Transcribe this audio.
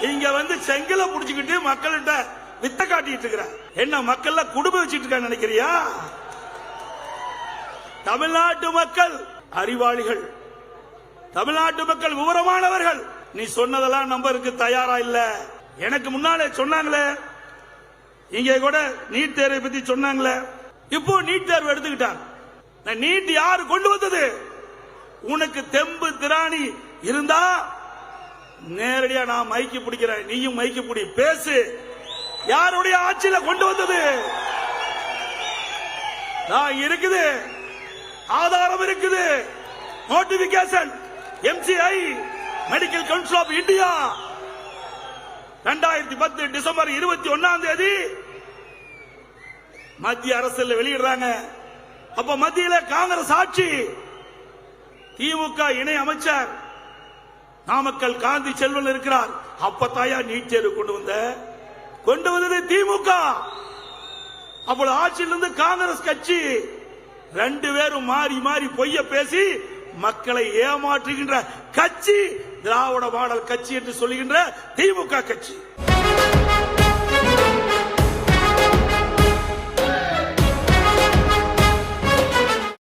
இங்க வந்து செங்கலை புடிச்சுக்கிட்டு மக்கள்கிட்ட வித்த காட்டிட்டு இருக்கிற என்ன மக்கள் குடும்பம் வச்சுட்டு இருக்கான்னு நினைக்கிறியா? தமிழ்நாட்டு மக்கள் அறிவாளிகள். தமிழ்நாட்டு மக்கள் விவரமானவர்கள். நீ சொன்னதெல்லாம் நம்பருக்கு தயாரா இல்ல. எனக்கு முன்னாலே சொன்னாங்களே. இங்க கூட நீட் தேர்வை பத்தி சொன்னாங்களே. இப்போ நீட் தேர்வு எடுத்துக்கிட்டாங்க. நீட் யாரு கொண்டு வந்தது? உனக்கு தெம்பு திராணி இருந்தா நேரடியா நான் மைக்கு பிடிக்கிறேன். நீயும் மைக்கு பிடி. பேசு. யாருடைய ஆட்சியில கொண்டு வந்தது? நான் இருக்குது. ஆதாரம் இருக்குது. Notification MCI medical council of India ரெண்டாயிரத்தி பத்து டிசம்பர் இருபத்தி ஒன்னாம் தேதி மத்திய அரசு வெளியிடுறாங்க. அப்ப மத்தியில காங்கிரஸ் ஆட்சி திமுக இணை அமைச்சர் நாமக்கல் காந்தி செல்வன் இருக்கிறார். அப்பத்தாயா நீட் தேர்வு கொண்டு வந்த? கொண்டு வந்தது திமுக. அப்போ ஆட்சியிலிருந்து காங்கிரஸ் கட்சி ரெண்டு பேரும் மாறி மாறி பொய்ய பேசி மக்களை ஏமாற்றுகின்ற கட்சி திராவிட மாடல் கட்சி என்று சொல்லுகின்ற திமுக கட்சி.